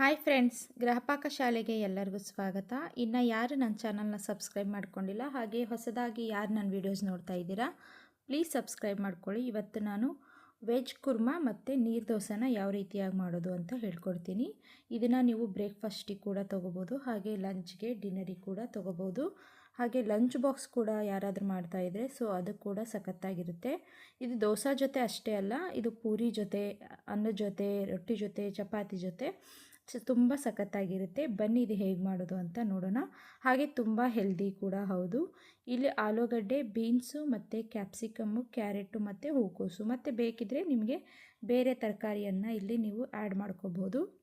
Hi friends, ಗ್ರಹಪಾಕ ಶಾಲೆಗೆ ಎಲ್ಲರಿಗೂ ಸ್ವಾಗತ. ಇನ್ನು ಯಾರು ನನ್ನ ಚಾನಲ್ನ ಸಬ್ಸ್ಕ್ರೈಬ್ ಮಾಡ್ಕೊಂಡಿಲ್ಲ, ಹಾಗೆ ಹೊಸದಾಗಿ ಯಾರು ನನ್ನ ವೀಡಿಯೋಸ್ ನೋಡ್ತಾ ಇದ್ದೀರಾ ಪ್ಲೀಸ್ ಸಬ್ಸ್ಕ್ರೈಬ್ ಮಾಡ್ಕೊಳ್ಳಿ. ಇವತ್ತು ನಾನು ವೆಜ್ ಕುರ್ಮಾ ಮತ್ತು ನೀರು ದೋಸೆನ ಯಾವ ರೀತಿಯಾಗಿ ಮಾಡೋದು ಅಂತ ಹೇಳ್ಕೊಡ್ತೀನಿ. ಇದನ್ನು ನೀವು ಬ್ರೇಕ್ಫಾಸ್ಟಿಗೆ ಕೂಡ ತೊಗೋಬೋದು, ಹಾಗೆ ಲಂಚ್ಗೆ ಡಿನ್ನರಿಗೆ ಕೂಡ ತೊಗೋಬೋದು, ಹಾಗೆ ಲಂಚ್ ಬಾಕ್ಸ್ ಕೂಡ ಯಾರಾದರೂ ಮಾಡ್ತಾಯಿದ್ರೆ ಸೊ ಅದು ಕೂಡ ಸಖತ್ತಾಗಿರುತ್ತೆ. ಇದು ದೋಸೆ ಜೊತೆ ಅಷ್ಟೇ ಅಲ್ಲ, ಇದು ಪೂರಿ ಜೊತೆ ಅನ್ನದ ಜೊತೆ, ರೊಟ್ಟಿ ಜೊತೆ, ಚಪಾತಿ ಜೊತೆ ತುಂಬ ಸಖತ್ತಾಗಿರುತ್ತೆ. ಬನ್ನಿ ಇದು ಹೇಗೆ ಮಾಡೋದು ಅಂತ ನೋಡೋಣ. ಹಾಗೆ ತುಂಬ ಹೆಲ್ದಿ ಕೂಡ ಹೌದು. ಇಲ್ಲಿ ಆಲೂಗಡ್ಡೆ ಬೀನ್ಸು ಮತ್ತು ಕ್ಯಾಪ್ಸಿಕಮ್ಮು ಕ್ಯಾರೆಟು ಮತ್ತು ಹೂಕೋಸು. ಮತ್ತು ಬೇಕಿದ್ದರೆ ನಿಮಗೆ ಬೇರೆ ತರಕಾರಿಯನ್ನು ಇಲ್ಲಿ ನೀವು ಆ್ಯಡ್ ಮಾಡ್ಕೋಬೋದು.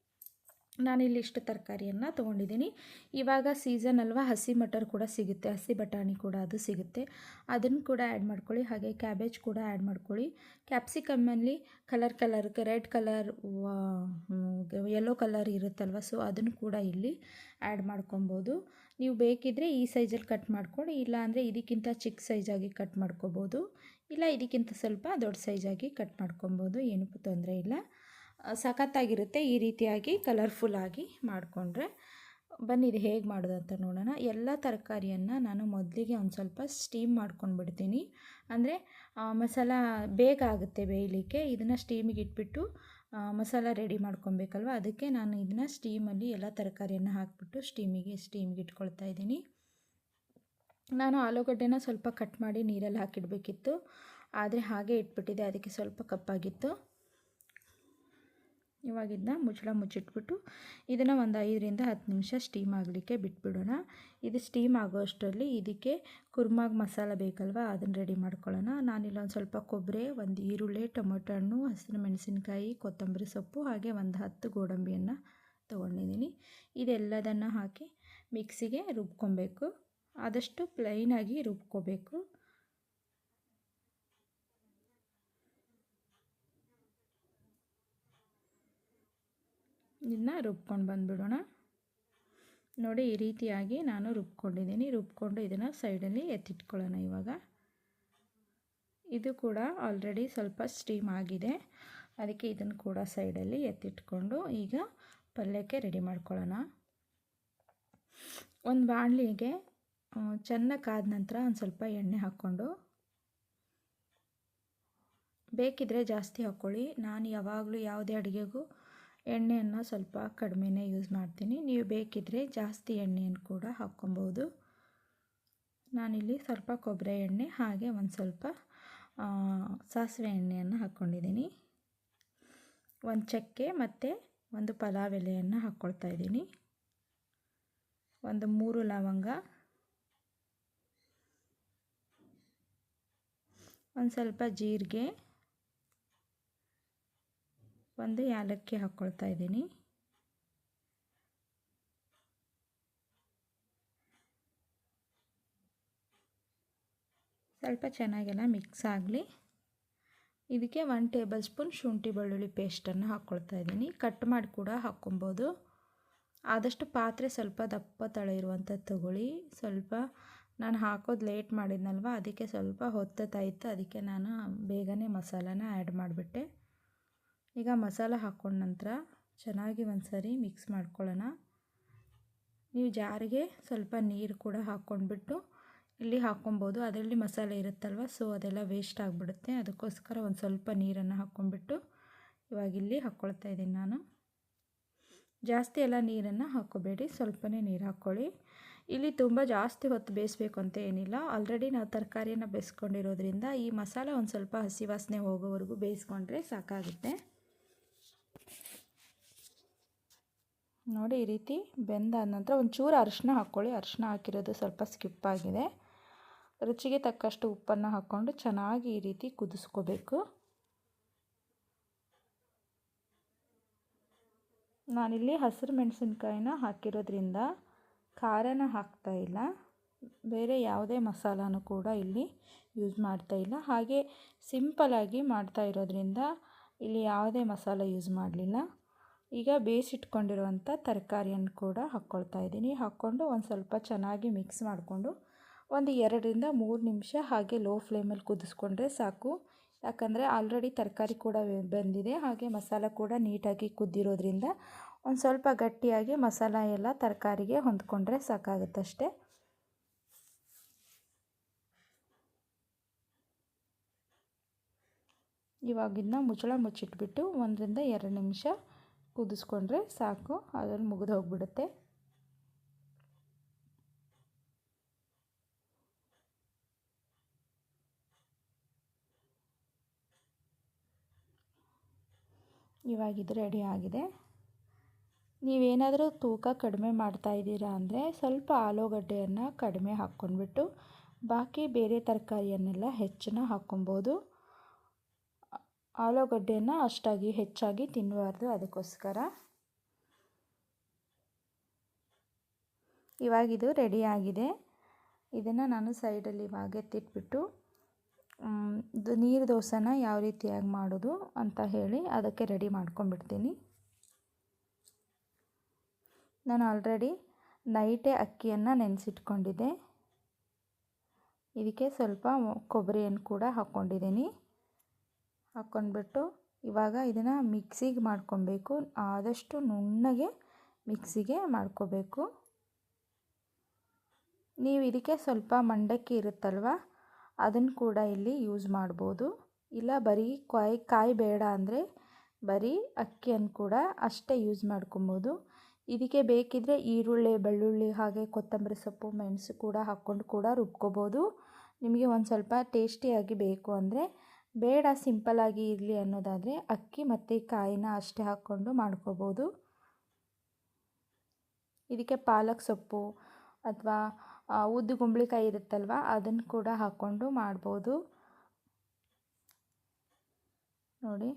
ನಾನಿಲ್ಲಿ ಇಷ್ಟು ತರಕಾರಿಯನ್ನು ತೊಗೊಂಡಿದ್ದೀನಿ. ಇವಾಗ ಸೀಸನ್ ಅಲ್ವಾ, ಹಸಿ ಮಟರ್ ಕೂಡ ಸಿಗುತ್ತೆ. ಹಸಿ ಬಟಾಣಿ ಕೂಡ ಅದು ಸಿಗುತ್ತೆ. ಅದನ್ನು ಕೂಡ ಆ್ಯಡ್ ಮಾಡ್ಕೊಳ್ಳಿ. ಹಾಗೆ ಕ್ಯಾಬೇಜ್ ಕೂಡ ಆ್ಯಡ್ ಮಾಡ್ಕೊಳ್ಳಿ. ಕ್ಯಾಪ್ಸಿಕಮ್ಮಲ್ಲಿ colour colour red colour yellow colour ಇರುತ್ತಲ್ವ ಸೊ ಅದನ್ನು ಕೂಡ ಇಲ್ಲಿ ಆ್ಯಡ್ ಮಾಡ್ಕೊಬೋದು. ನೀವು ಬೇಕಿದ್ದರೆ ಈ ಸೈಜಲ್ಲಿ ಕಟ್ ಮಾಡ್ಕೊಳ್ಳಿ. ಇಲ್ಲ ಅಂದರೆ ಇದಕ್ಕಿಂತ ಚಿಕ್ಕ ಸೈಜಾಗಿ ಕಟ್ ಮಾಡ್ಕೊಬೋದು. ಇಲ್ಲ, ಇದಕ್ಕಿಂತ ಸ್ವಲ್ಪ ದೊಡ್ಡ ಸೈಜಾಗಿ ಕಟ್ ಮಾಡ್ಕೊಬೋದು. ಏನಕ್ಕೂ ತೊಂದರೆ ಇಲ್ಲ. ಸಖತ್ತಾಗಿರುತ್ತೆ ಈ ರೀತಿಯಾಗಿ ಕಲರ್ಫುಲ್ಲಾಗಿ ಮಾಡಿಕೊಂಡ್ರೆ. ಬನ್ನಿ, ಇದು ಹೇಗೆ ಮಾಡೋದು ಅಂತ ನೋಡೋಣ. ಎಲ್ಲ ತರಕಾರಿಯನ್ನು ನಾನು ಮೊದಲಿಗೆ ಒಂದು ಸ್ವಲ್ಪ ಸ್ಟೀಮ್ ಮಾಡ್ಕೊಂಡ್ಬಿಡ್ತೀನಿ. ಅಂದರೆ ಮಸಾಲ ಬೇಗ ಆಗುತ್ತೆ ಬೇಯಲಿಕ್ಕೆ. ಇದನ್ನು ಸ್ಟೀಮಿಗೆ ಇಟ್ಬಿಟ್ಟು ಮಸಾಲ ರೆಡಿ ಮಾಡ್ಕೊಬೇಕಲ್ವ? ಅದಕ್ಕೆ ನಾನು ಇದನ್ನು ಸ್ಟೀಮಲ್ಲಿ ಎಲ್ಲ ತರಕಾರಿಯನ್ನು ಹಾಕಿಬಿಟ್ಟು ಸ್ಟೀಮಿಗೆ ಸ್ಟೀಮಿಗೆ ಇಟ್ಕೊಳ್ತಾ ಇದ್ದೀನಿ. ನಾನು ಆಲೂಗಡ್ಡೆನ ಸ್ವಲ್ಪ ಕಟ್ ಮಾಡಿ ನೀರಲ್ಲಿ ಹಾಕಿಡಬೇಕಿತ್ತು. ಆದರೆ ಹಾಗೆ ಇಟ್ಬಿಟ್ಟಿದೆ ಅದಕ್ಕೆ ಸ್ವಲ್ಪ ಕಪ್ಪಾಗಿತ್ತು. ಇವಾಗಿದ್ದ ಮುಚ್ಚಳ ಮುಚ್ಚಿಟ್ಬಿಟ್ಟು ಇದನ್ನು ಒಂದು ಐದರಿಂದ ಹತ್ತು ನಿಮಿಷ ಸ್ಟೀಮ್ ಆಗಲಿಕ್ಕೆ ಬಿಟ್ಬಿಡೋಣ. ಇದು ಸ್ಟೀಮ್ ಆಗೋ ಅಷ್ಟರಲ್ಲಿ ಇದಕ್ಕೆ ಕುರ್ಮಾಗ್ ಮಸಾಲ ಬೇಕಲ್ವ, ಅದನ್ನು ರೆಡಿ ಮಾಡ್ಕೊಳ್ಳೋಣ. ನಾನಿಲ್ಲೊಂದು ಸ್ವಲ್ಪ ಕೊಬ್ಬರಿ ಒಂದು ಈರುಳ್ಳಿ, ಟೊಮೊಟೊ ಹಣ್ಣು, ಹಸಿರು ಮೆಣಸಿನ್ಕಾಯಿ, ಕೊತ್ತಂಬರಿ ಸೊಪ್ಪು, ಹಾಗೆ ಒಂದು ಹತ್ತು ಗೋಡಂಬಿಯನ್ನು ತೊಗೊಂಡಿದ್ದೀನಿ. ಇದೆಲ್ಲದನ್ನು ಹಾಕಿ ಮಿಕ್ಸಿಗೆ ರುಬ್ಕೊಬೇಕು. ಆದಷ್ಟು ಪ್ಲೈನಾಗಿ ರುಬ್ಕೋಬೇಕು. ಇದನ್ನ ರುಬ್ಕೊಂಡು ಬಂದುಬಿಡೋಣ. ನೋಡಿ ಈ ರೀತಿಯಾಗಿ ನಾನು ರುಬ್ಕೊಂಡಿದ್ದೀನಿ. ರುಬ್ಕೊಂಡು ಇದನ್ನು ಸೈಡಲ್ಲಿ ಎತ್ತಿಟ್ಕೊಳ್ಳೋಣ ಇವಾಗ. ಇದು ಕೂಡ ಆಲ್ರೆಡಿ ಸ್ವಲ್ಪ ಸ್ಟೀಮ್ ಆಗಿದೆ. ಅದಕ್ಕೆ ಇದನ್ನು ಕೂಡ ಸೈಡಲ್ಲಿ ಎತ್ತಿಟ್ಕೊಂಡು ಈಗ ಪಲ್ಯಕ್ಕೆ ರೆಡಿ ಮಾಡ್ಕೊಳ್ಳೋಣ. ಒಂದು ಬಾಣಲಿಗೆ ಚೆನ್ನಾಗಿ ಕಾದ ನಂತರ ಒಂದು ಸ್ವಲ್ಪ ಎಣ್ಣೆ ಹಾಕ್ಕೊಂಡು. ಬೇಕಿದ್ರೆ ಜಾಸ್ತಿ ಹಾಕ್ಕೊಳ್ಳಿ ನಾನು ಯಾವಾಗಲೂ ಯಾವುದೇ ಅಡುಗೆಗೂ ಎಣ್ಣೆಯನ್ನು ಸ್ವಲ್ಪ ಕಡಿಮೆನೇ ಯೂಸ್ ಮಾಡ್ತೀನಿ. ನೀವು ಬೇಕಿದ್ದರೆ ಜಾಸ್ತಿ ಎಣ್ಣೆಯನ್ನು ಕೂಡ ಹಾಕ್ಕೊಬೋದು. ನಾನಿಲ್ಲಿ ಸ್ವಲ್ಪ ಕೊಬ್ಬರಿ ಎಣ್ಣೆ, ಹಾಗೆ ಒಂದು ಸ್ವಲ್ಪ ಸಾಸಿವೆ ಎಣ್ಣೆಯನ್ನು ಹಾಕ್ಕೊಂಡಿದ್ದೀನಿ ಒಂದು ಚಕ್ಕೆ ಮತ್ತು ಒಂದು ಪಲಾವ್ ಎಲೆಯನ್ನು ಹಾಕ್ಕೊಳ್ತಾ ಇದ್ದೀನಿ. ಒಂದು ಮೂರು ಲವಂಗ. ಒಂದು ಸ್ವಲ್ಪ ಜೀರಿಗೆ. ಒಂದು ಏಲಕ್ಕಿ ಹಾಕ್ಕೊಳ್ತಾ ಇದ್ದೀನಿ. ಸ್ವಲ್ಪ ಚೆನ್ನಾಗೆಲ್ಲ ಮಿಕ್ಸ್ ಆಗಲಿ. ಇದಕ್ಕೆ ಒನ್ ಟೇಬಲ್ ಸ್ಪೂನ್ ಶುಂಠಿ ಬೆಳ್ಳುಳ್ಳಿ ಪೇಸ್ಟನ್ನು ಹಾಕ್ಕೊಳ್ತಾ ಇದ್ದೀನಿ. ಕಟ್ ಮಾಡಿ ಕೂಡ ಹಾಕ್ಕೊಬೋದು ಆದಷ್ಟು ಪಾತ್ರೆ ಸ್ವಲ್ಪ ದಪ್ಪ ತಳ ಇರುವಂಥದ್ದು ತಗೊಳ್ಳಿ. ಸ್ವಲ್ಪ ನಾನು ಹಾಕೋದು ಲೇಟ್ ಮಾಡಿದ್ನಲ್ವ, ಅದಕ್ಕೆ ಸ್ವಲ್ಪ ಹೊತ್ತತ್ತಾಯಿತು ಅದಕ್ಕೆ ನಾನು ಬೇಗನೆ ಮಸಾಲಾನ ಆ್ಯಡ್ ಮಾಡಿಬಿಟ್ಟೆ. ಈಗ ಮಸಾಲ ಹಾಕ್ಕೊಂಡ ನಂತರ ಚೆನ್ನಾಗಿ ಒಂದು ಸರಿ ಮಿಕ್ಸ್ ಮಾಡ್ಕೊಳ್ಳೋಣ. ನೀವು ಜಾರಿಗೆ ಸ್ವಲ್ಪ ನೀರು ಕೂಡ ಹಾಕ್ಕೊಂಡ್ಬಿಟ್ಟು ಇಲ್ಲಿ ಹಾಕ್ಕೊಬೋದು. ಅದರಲ್ಲಿ ಮಸಾಲೆ ಇರುತ್ತಲ್ವ ಸೊ ಅದೆಲ್ಲ ವೇಸ್ಟ್ ಆಗಿಬಿಡುತ್ತೆ. ಅದಕ್ಕೋಸ್ಕರ ಒಂದು ಸ್ವಲ್ಪ ನೀರನ್ನು ಹಾಕ್ಕೊಂಡ್ಬಿಟ್ಟು ಇವಾಗ ಇಲ್ಲಿ ಹಾಕ್ಕೊಳ್ತಾ ಇದ್ದೀನಿ ನಾನು. ಜಾಸ್ತಿ ಎಲ್ಲ ನೀರನ್ನು ಹಾಕ್ಕೋಬೇಡಿ ಸ್ವಲ್ಪನೇ ನೀರು ಹಾಕ್ಕೊಳ್ಳಿ ಇಲ್ಲಿ ತುಂಬ ಜಾಸ್ತಿ ಹೊತ್ತು ಬೇಯಿಸ್ಬೇಕು ಅಂತ ಏನಿಲ್ಲ. ಆಲ್ರೆಡಿ ನಾವು ತರಕಾರಿಯನ್ನು ಬೇಯಿಸ್ಕೊಂಡಿರೋದ್ರಿಂದ ಈ ಮಸಾಲೆ ಒಂದು ಸ್ವಲ್ಪ ಹಸಿ ವಾಸನೆ ಹೋಗೋವರೆಗೂ ಬೇಯಿಸ್ಕೊಂಡ್ರೆ ಸಾಕಾಗುತ್ತೆ. ನೋಡಿ ಈ ರೀತಿ ಬೆಂದಾದ ನಂತರ ಒಂಚೂರು ಅರಿಶಿನ ಹಾಕ್ಕೊಳ್ಳಿ. ಅರಿಶಿನ ಹಾಕಿರೋದು ಸ್ವಲ್ಪ ಸ್ಕಿಪ್ ಆಗಿದೆ. ರುಚಿಗೆ ತಕ್ಕಷ್ಟು ಉಪ್ಪನ್ನು ಹಾಕ್ಕೊಂಡು ಚೆನ್ನಾಗಿ ಈ ರೀತಿ ಕುದಿಸ್ಕೋಬೇಕು. ನಾನಿಲ್ಲಿ ಹಸಿರು ಮೆಣಸಿನ್ಕಾಯಿನ ಹಾಕಿರೋದ್ರಿಂದ ಖಾರನ ಹಾಕ್ತಾ ಇಲ್ಲ. ಬೇರೆ ಯಾವುದೇ ಮಸಾಲನೂ ಕೂಡ ಇಲ್ಲಿ ಯೂಸ್ ಮಾಡ್ತಾ ಇಲ್ಲ. ಹಾಗೆ ಸಿಂಪಲಾಗಿ ಮಾಡ್ತಾ ಇರೋದ್ರಿಂದ ಇಲ್ಲಿ ಯಾವುದೇ ಮಸಾಲ ಯೂಸ್ ಮಾಡಲಿಲ್ಲ. ಈಗ ಬೇಯಿಸಿಟ್ಕೊಂಡಿರುವಂಥ ತರಕಾರಿಯನ್ನು ಕೂಡ ಹಾಕ್ಕೊಳ್ತಾ ಇದ್ದೀನಿ. ಹಾಕ್ಕೊಂಡು ಒಂದು ಸ್ವಲ್ಪ ಚೆನ್ನಾಗಿ ಮಿಕ್ಸ್ ಮಾಡಿಕೊಂಡು ಒಂದು ಎರಡರಿಂದ ಮೂರು ನಿಮಿಷ ಹಾಗೆ ಲೋ ಫ್ಲೇಮಲ್ಲಿ ಕುದಿಸ್ಕೊಂಡ್ರೆ ಸಾಕು. ಯಾಕಂದರೆ ಆಲ್ರೆಡಿ ತರಕಾರಿ ಕೂಡ ಬೆಂದಿದೆ. ಹಾಗೆ ಮಸಾಲ ಕೂಡ ನೀಟಾಗಿ ಕುದ್ದಿರೋದ್ರಿಂದ ಒಂದು ಸ್ವಲ್ಪ ಗಟ್ಟಿಯಾಗಿ ಮಸಾಲ ಎಲ್ಲ ತರಕಾರಿಗೆ ಹೊಂದ್ಕೊಂಡ್ರೆ ಸಾಕಾಗುತ್ತಷ್ಟೆ ಇವಾಗಿನ್ನ ಮುಚ್ಚಳ ಮುಚ್ಚಿಟ್ಬಿಟ್ಟು ಒಂದರಿಂದ ಎರಡು ನಿಮಿಷ ಕುದಿಸ್ಕೊಂಡ್ರೆ ಸಾಕು ಅದನ್ನು ಮುಗಿದು ಹೋಗ್ಬಿಡುತ್ತೆ. ಇವಾಗಿದು ರೆಡಿ ಆಗಿದೆ. ನೀವೇನಾದರೂ ತೂಕ ಕಡಿಮೆ ಮಾಡ್ತಾ ಇದ್ದೀರಾ ಅಂದರೆ ಸ್ವಲ್ಪ ಆಲೂಗಡ್ಡೆಯನ್ನು ಕಡಿಮೆ ಹಾಕ್ಕೊಂಡ್ಬಿಟ್ಟು, ಬಾಕಿ ಬೇರೆ ತರಕಾರಿಯನ್ನೆಲ್ಲ ಹೆಚ್ಚಿನ ಹಾಕ್ಕೊಬೋದು. ಆಲೂಗಡ್ಡೆಯನ್ನು ಅಷ್ಟಾಗಿ ಹೆಚ್ಚಾಗಿ ತಿನ್ನಬಾರ್ದು ಅದಕ್ಕೋಸ್ಕರ. ಇವಾಗಿದು ರೆಡಿಯಾಗಿದೆ ಇದನ್ನು ನಾನು ಸೈಡಲ್ಲಿ ಇವಾಗ ಎತ್ತಿಟ್ಬಿಟ್ಟು ನೀರು ದೋಸೆನ ಯಾವ ರೀತಿಯಾಗಿ ಮಾಡೋದು ಅಂತ ಹೇಳಿ ಅದಕ್ಕೆ ರೆಡಿ ಮಾಡ್ಕೊಂಡ್ಬಿಡ್ತೀನಿ. ನಾನು ಆಲ್ರೆಡಿ ನೈಟೇ ಅಕ್ಕಿಯನ್ನು ನೆನೆಸಿಟ್ಕೊಂಡಿದ್ದೆ. ಇದಕ್ಕೆ ಸ್ವಲ್ಪ ಕೊಬ್ಬರಿಯನ್ನು ಕೂಡ ಹಾಕ್ಕೊಂಡಿದ್ದೀನಿ ಹಾಕ್ಕೊಂಡ್ಬಿಟ್ಟು ಇವಾಗ ಇದನ್ನು ಮಿಕ್ಸಿಗೆ ಮಾಡ್ಕೊಬೇಕು. ಆದಷ್ಟು ನುಣ್ಣಗೆ ಮಿಕ್ಸಿಗೆ ಮಾಡ್ಕೋಬೇಕು. ನೀವು ಇದಕ್ಕೆ ಸ್ವಲ್ಪ ಮಂಡಕ್ಕಿ ಇರುತ್ತಲ್ವ, ಅದನ್ನು ಕೂಡ ಇಲ್ಲಿ ಯೂಸ್ ಮಾಡ್ಬೋದು. ಇಲ್ಲ ಬರೀ ಕಾಯಿ ಕಾಯಿ ಬೇಡ ಅಂದರೆ ಬರೀ ಅಕ್ಕಿಯನ್ನು ಕೂಡ ಅಷ್ಟೇ ಯೂಸ್ ಮಾಡ್ಕೊಬೋದು. ಇದಕ್ಕೆ ಬೇಕಿದ್ದರೆ ಈರುಳ್ಳಿ, ಬೆಳ್ಳುಳ್ಳಿ ಹಾಗೆ ಕೊತ್ತಂಬರಿ ಸೊಪ್ಪು, ಮೆಣಸು ಕೂಡ ಹಾಕ್ಕೊಂಡು ಕೂಡ ರುಬ್ಕೋಬೋದು. ನಿಮಗೆ ಒಂದು ಸ್ವಲ್ಪ ಟೇಸ್ಟಿಯಾಗಿ ಬೇಕು ಅಂದರೆ ಬೇಡ ಸಿಂಪಲ್ಲಾಗಿ ಇರಲಿ ಅನ್ನೋದಾದರೆ ಅಕ್ಕಿ ಮತ್ತು ಕಾಯಿನ ಅಷ್ಟೇ ಹಾಕ್ಕೊಂಡು ಮಾಡ್ಕೋಬೋದು. ಇದಕ್ಕೆ ಪಾಲಕ್ ಸೊಪ್ಪು ಅಥವಾ ಉದ್ದು ಗುಂಬಳಿಕಾಯಿ ಇರುತ್ತಲ್ವ ಅದನ್ನು ಕೂಡ ಹಾಕ್ಕೊಂಡು ಮಾಡ್ಬೋದು. ನೋಡಿ,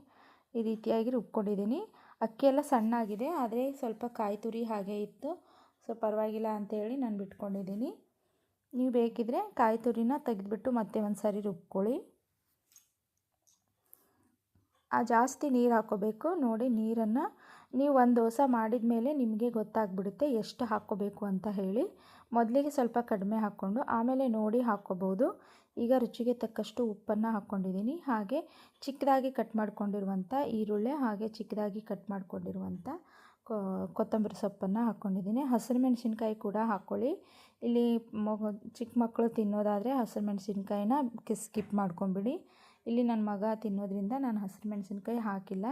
ಈ ರೀತಿಯಾಗಿ ರುಬ್ಕೊಂಡಿದ್ದೀನಿ. ಅಕ್ಕಿ ಎಲ್ಲ ಸಣ್ಣಾಗಿದೆ, ಆದರೆ ಸ್ವಲ್ಪ ಕಾಯಿ ತುರಿ ಹಾಗೆ ಇತ್ತು. ಸೊ, ಪರವಾಗಿಲ್ಲ ಅಂತೇಳಿ ನಾನು ಬಿಟ್ಕೊಂಡಿದ್ದೀನಿ. ನೀವು ಬೇಕಿದ್ರೆ ಕಾಯಿ ತುರಿನ ತೆಗೆದುಬಿಟ್ಟು ಮತ್ತೆ ಒಂದು ಸಾರಿ ರುಬ್ಕೊಳ್ಳಿ. ಜಾಸ್ತಿ ನೀರು ಹಾಕ್ಕೋಬೇಕು ನೋಡಿ ನೀರನ್ನು ನೀವು ಒಂದು ದೋಸೆ ಮಾಡಿದ ಮೇಲೆ ನಿಮಗೆ ಗೊತ್ತಾಗ್ಬಿಡುತ್ತೆ ಎಷ್ಟು ಹಾಕೋಬೇಕು ಅಂತ ಹೇಳಿ. ಮೊದಲಿಗೆ ಸ್ವಲ್ಪ ಕಡಿಮೆ ಹಾಕ್ಕೊಂಡು ಆಮೇಲೆ ನೋಡಿ ಹಾಕ್ಕೋಬೋದು ಈಗ ರುಚಿಗೆ ತಕ್ಕಷ್ಟು ಉಪ್ಪನ್ನು ಹಾಕ್ಕೊಂಡಿದ್ದೀನಿ ಹಾಗೆ ಚಿಕ್ಕದಾಗಿ ಕಟ್ ಮಾಡ್ಕೊಂಡಿರುವಂಥ ಈರುಳ್ಳಿ, ಹಾಗೆ ಚಿಕ್ಕದಾಗಿ ಕಟ್ ಮಾಡ್ಕೊಂಡಿರುವಂಥ ಕೊತ್ತಂಬರಿ ಸೊಪ್ಪನ್ನು ಹಾಕ್ಕೊಂಡಿದ್ದೀನಿ ಹಸಿರು ಮೆಣಸಿನ್ಕಾಯಿ ಕೂಡ ಹಾಕ್ಕೊಳ್ಳಿ ಇಲ್ಲಿ ಚಿಕ್ಕ ಮಕ್ಕಳು ತಿನ್ನೋದಾದರೆ ಹಸಿರು ಮೆಣಸಿನ್ಕಾಯಿನ ಸ್ಕಿಪ್ ಮಾಡ್ಕೊಂಬಿಡಿ. ಇಲ್ಲಿ ನನ್ನ ಮಗ ತಿನ್ನೋದ್ರಿಂದ ನಾನು ಹಸಿರು ಮೆಣಸಿನ್ಕಾಯಿ ಹಾಕಿಲ್ಲ.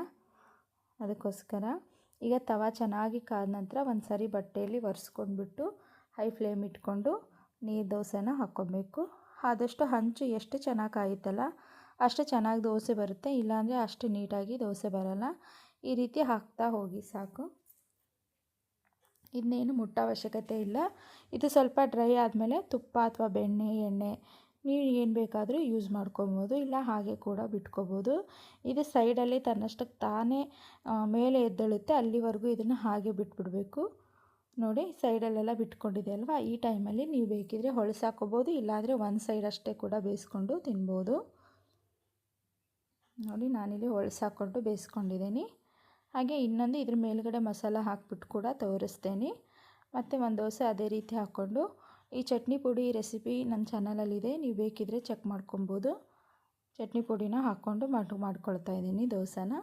ಅದಕ್ಕೋಸ್ಕರ ಈಗ ತವ ಚೆನ್ನಾಗಿ ಕಾದ ನಂತರ ಒಂದು ಸಾರಿ ಬಟ್ಟೆಯಲ್ಲಿ ಒರೆಸ್ಕೊಂಡ್ಬಿಟ್ಟು ಹೈ ಫ್ಲೇಮ್ ಇಟ್ಕೊಂಡು ನೀರು ದೋಸೆನ ಹಾಕ್ಕೊಬೇಕು. ಆದಷ್ಟು ಹಂಚು ಎಷ್ಟು ಚೆನ್ನಾಗಿ ಕಾಯುತ್ತಲ್ಲ ಅಷ್ಟು ಚೆನ್ನಾಗಿ ದೋಸೆ ಬರುತ್ತೆ, ಇಲ್ಲಾಂದರೆ ಅಷ್ಟು ನೀಟಾಗಿ ದೋಸೆ ಬರಲ್ಲ. ಈ ರೀತಿ ಹಾಕ್ತಾ ಹೋಗಿ ಸಾಕು. ಇನ್ನೇನು ಮುಟ್ಟ ಅವಶ್ಯಕತೆ ಇಲ್ಲ. ಇದು ಸ್ವಲ್ಪ ಡ್ರೈ ಆದಮೇಲೆ ತುಪ್ಪ ಅಥವಾ ಬೆಣ್ಣೆ, ಎಣ್ಣೆ ನೀವು ಏನು ಬೇಕಾದರೂ ಯೂಸ್ ಮಾಡ್ಕೊಬೋದು, ಇಲ್ಲ ಹಾಗೆ ಕೂಡ ಬಿಟ್ಕೋಬೋದು. ಇದು ಸೈಡಲ್ಲಿ ತನ್ನಷ್ಟಕ್ಕೆ ತಾನೇ ಮೇಲೆ ಎದ್ದೇಳುತ್ತೆ, ಅಲ್ಲಿವರೆಗೂ ಇದನ್ನು ಹಾಗೆ ಬಿಟ್ಬಿಡಬೇಕು. ನೋಡಿ ಸೈಡಲ್ಲೆಲ್ಲ ಬಿಟ್ಕೊಂಡಿದೆ ಅಲ್ವಾ? ಈ ಟೈಮಲ್ಲಿ ನೀವು ಬೇಕಿದ್ರೆ ಹೊಳಸಾಕೋಬೋದು ಇಲ್ಲಾಂದರೆ ಒಂದು ಸೈಡ್ ಅಷ್ಟೇ ಕೂಡ ಬೇಯಿಸ್ಕೊಂಡು ತಿನ್ಬೋದು. ನೋಡಿ, ನಾನಿಲ್ಲಿ ಹೊಳಸಾಕೊಂಡು ಬೇಯಿಸ್ಕೊಂಡಿದ್ದೀನಿ. ಹಾಗೆ ಇನ್ನೊಂದು ಇದ್ರ ಮೇಲುಗಡೆ ಮಸಾಲ ಹಾಕ್ಬಿಟ್ಟು ಕೂಡ ತೋರಿಸ್ತೇನೆ. ಮತ್ತು ಒಂದು ದೋಸೆ ಅದೇ ರೀತಿ ಹಾಕ್ಕೊಂಡು ಈ ಚಟ್ನಿ ಪುಡಿ ರೆಸಿಪಿ ನನ್ನ ಚಾನಲಲ್ಲಿದೆ ನೀವು ಬೇಕಿದ್ದರೆ ಚೆಕ್ ಮಾಡ್ಕೊಬೋದು. ಚಟ್ನಿ ಪುಡಿನ ಹಾಕ್ಕೊಂಡು ಮಾಡಿ ಮಾಡ್ಕೊಳ್ತಾ ಇದ್ದೀನಿ ದೋಸೆನ.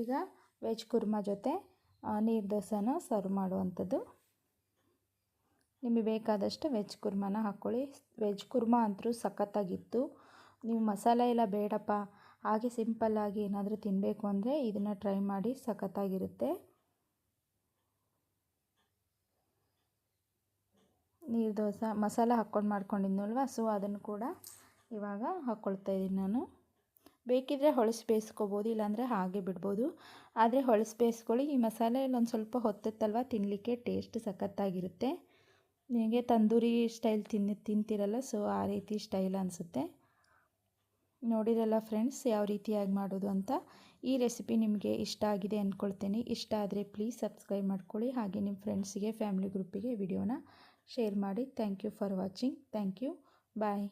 ಈಗ ವೆಜ್ ಕುರ್ಮಾ ಜೊತೆ ನೀರು ದೋಸೆನ ಸರ್ವ್ ಮಾಡುವಂಥದ್ದು. ನಿಮಗೆ ಬೇಕಾದಷ್ಟು ವೆಜ್ ಕುರ್ಮಾನ ಹಾಕ್ಕೊಳ್ಳಿ. ವೆಜ್ ಕುರ್ಮಾ ಅಂತೂ ಸಖತ್ತಾಗಿತ್ತು. ನೀವು ಮಸಾಲೆ ಎಲ್ಲ ಬೇಡಪ್ಪ. ಹಾಗೆ ಸಿಂಪಲ್ಲಾಗಿ ಏನಾದರೂ ತಿನ್ನಬೇಕು ಅಂದರೆ ಇದನ್ನು ಟ್ರೈ ಮಾಡಿ ಸಖತ್ತಾಗಿರುತ್ತೆ. ನೀರು ದೋಸೆ ಮಸಾಲ ಹಾಕ್ಕೊಂಡು ಮಾಡ್ಕೊಂಡಿದ್ನಲ್ವ ಸೊ ಅದನ್ನು ಕೂಡ ಇವಾಗ ಹಾಕ್ಕೊಳ್ತಾ ಇದ್ದೀನಿ ನಾನು. ಬೇಕಿದ್ದರೆ ಹೊಳಸು ಬೇಯಿಸ್ಕೋಬೋದು, ಇಲ್ಲಾಂದರೆ ಹಾಗೆ ಬಿಡ್ಬೋದು. ಆದರೆ ಹೊಳಸು ಬೇಯಿಸ್ಕೊಳ್ಳಿ, ಈ ಮಸಾಲೆಯಲ್ಲಿ ಒಂದು ಸ್ವಲ್ಪ ಹೊತ್ತಲ್ವ ತಿನ್ನಲಿಕ್ಕೆ ಟೇಸ್ಟ್ ಸಖತ್ತಾಗಿರುತ್ತೆ. ನಿಮಗೆ ತಂದೂರಿ ಸ್ಟೈಲ್ ತಿನ್ನ ತಿಂತಿರಲ್ಲ ಸೊ ಆ ರೀತಿ ಸ್ಟೈಲ್ ಅನಿಸುತ್ತೆ. ನೋಡಿರಲ್ಲ ಫ್ರೆಂಡ್ಸ್ ಯಾವ ರೀತಿಯಾಗಿ ಮಾಡೋದು ಅಂತ. ಈ ರೆಸಿಪಿ ನಿಮಗೆ ಇಷ್ಟ ಆಗಿದೆ ಅಂದ್ಕೊಳ್ತೇನೆ ಇಷ್ಟ ಆದರೆ ಪ್ಲೀಸ್ ಸಬ್ಸ್ಕ್ರೈಬ್ ಮಾಡ್ಕೊಳ್ಳಿ. ಹಾಗೆ ನಿಮ್ಮ ಫ್ರೆಂಡ್ಸಿಗೆ ಫ್ಯಾಮಿಲಿ ಗ್ರೂಪಿಗೆ ವಿಡಿಯೋನ ಶೇರ್ ಮಾಡಿ thank you for watching thank you bye